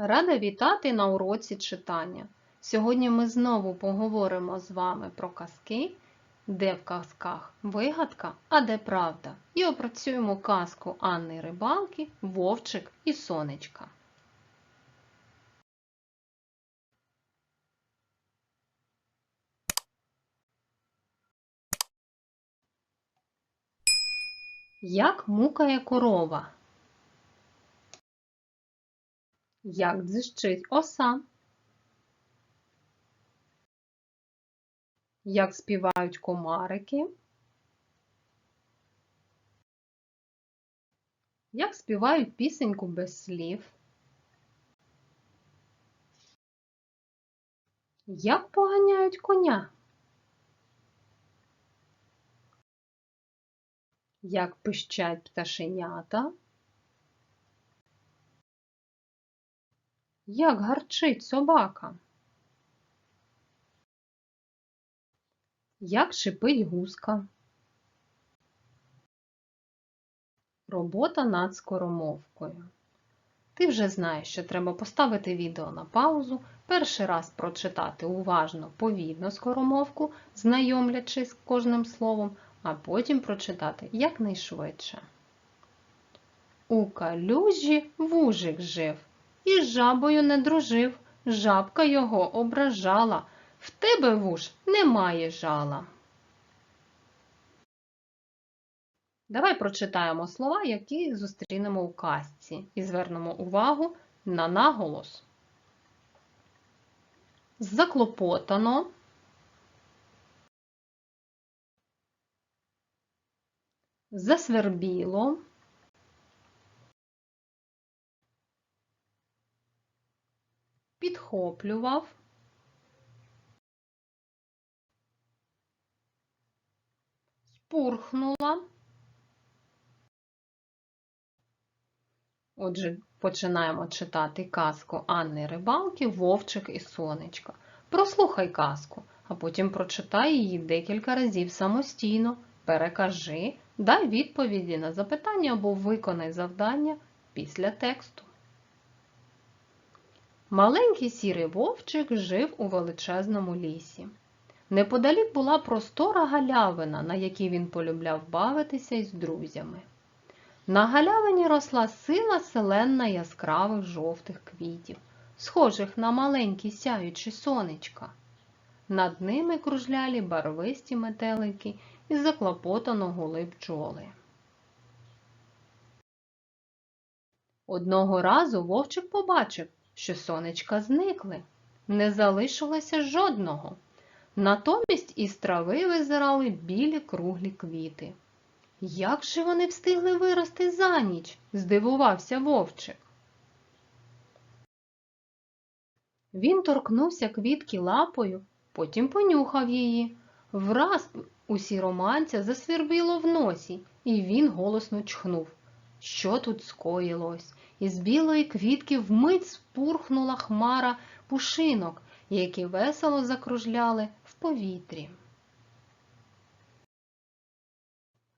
Рада вітати на уроці читання. Сьогодні ми знову поговоримо з вами про казки, де в казках вигадка, а де правда. І опрацюємо казку Анни Рибалки, Вовчик і Сонечка. Як мукає корова? Як дзищить оса? Як співають комарики? Як співають пісеньку без слів? Як поганяють коня? Як пищать пташенята? Як гарчить собака? Як шипить гуска? Робота над скоромовкою. Ти вже знаєш, що треба поставити відео на паузу, перший раз прочитати уважно, повільно скоромовку, знайомлячись з кожним словом, а потім прочитати якнайшвидше. У калюжі вужик жив. І з жабою не дружив, жабка його ображала. В тебе вуж немає жала. Давай прочитаємо слова, які зустрінемо у казці, і звернемо увагу на наголос. Заклопотано. Засвербіло. Підхоплював, спурхнула. Отже, починаємо читати казку Анни Рибалки Вовчик і Сонечка. Прослухай казку, а потім прочитай її декілька разів самостійно, перекажи, дай відповіді на запитання або виконай завдання після тексту. Маленький сірий вовчик жив у величезному лісі. Неподалік була простора галявина, на якій він полюбляв бавитися із друзями. На галявині росла сила селенна яскравих жовтих квітів, схожих на маленькі сяючі сонечка. Над ними кружлялі барвисті метелики і заклопотано гули бджоли. Одного разу вовчик побачив, що сонечка зникли, не залишилося жодного. Натомість із трави визирали білі круглі квіти. Як же вони встигли вирости за ніч? здивувався вовчик. Він торкнувся квітки лапою, потім понюхав її. Враз у сіроманця засвірбіло в носі, і він голосно чхнув. Що тут скоїлось? Із білої квітки вмить спурхнула хмара пушинок, які весело закружляли в повітрі.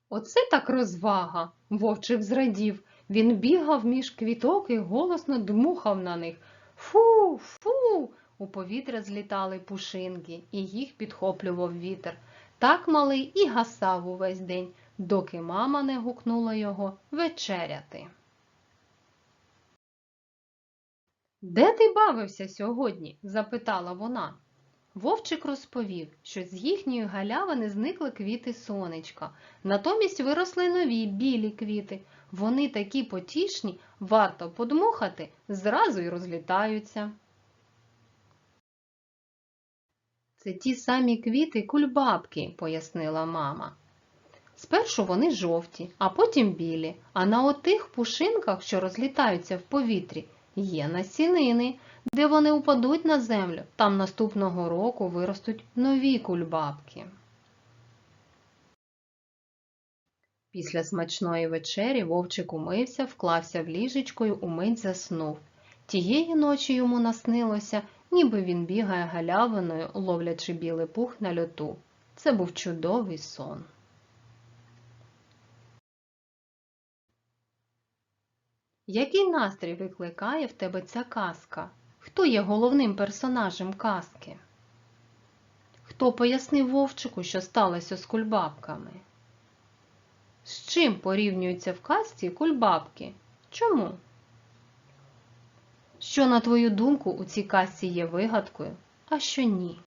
Оце так розвага, вовчик зрадів. Він бігав між квіток і голосно дмухав на них. Фу, фу. У повітря злітали пушинки, і їх підхоплював вітер. Так малий і гасав увесь день, доки мама не гукнула його вечеряти. Де ти бавився сьогодні? запитала вона. Вовчик розповів, що з їхньої галявини зникли квіти сонечка, натомість виросли нові білі квіти. Вони такі потішні, варто подмухати, зразу й розлітаються. Це ті самі квіти кульбабки, пояснила мама. Спершу вони жовті, а потім білі, а на отих пушинках, що розлітаються в повітрі, є насінини, де вони упадуть на землю, там наступного року виростуть нові кульбабки. Після смачної вечері вовчик умився, вклався в ліжечко й умить заснув. Тієї ночі йому наснилося, ніби він бігає галявиною, ловлячи білий пух на льоту. Це був чудовий сон. Який настрій викликає в тебе ця казка? Хто є головним персонажем казки? Хто пояснив вовчику, що сталося з кульбабками? З чим порівнюються в казці кульбабки? Чому? Що, на твою думку, у цій казці є вигадкою, а що ні?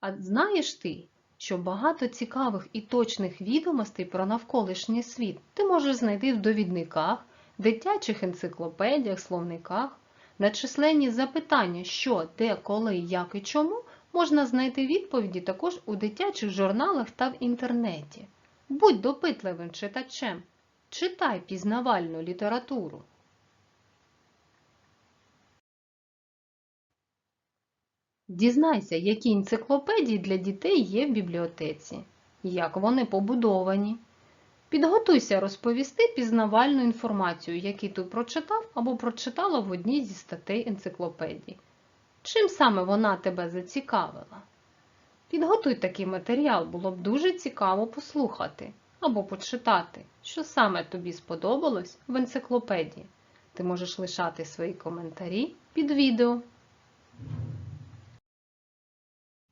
А знаєш ти, що багато цікавих і точних відомостей про навколишній світ ти можеш знайти в довідниках, дитячих енциклопедіях, словниках, на численні запитання, що, де, коли, як і чому, можна знайти відповіді також у дитячих журналах та в інтернеті. Будь допитливим читачем, читай пізнавальну літературу. Дізнайся, які енциклопедії для дітей є в бібліотеці, як вони побудовані. Підготуйся розповісти пізнавальну інформацію, яку ти прочитав або прочитала в одній зі статей енциклопедії. Чим саме вона тебе зацікавила? Підготуй такий матеріал, було б дуже цікаво послухати або почитати, що саме тобі сподобалось в енциклопедії. Ти можеш лишати свої коментарі під відео.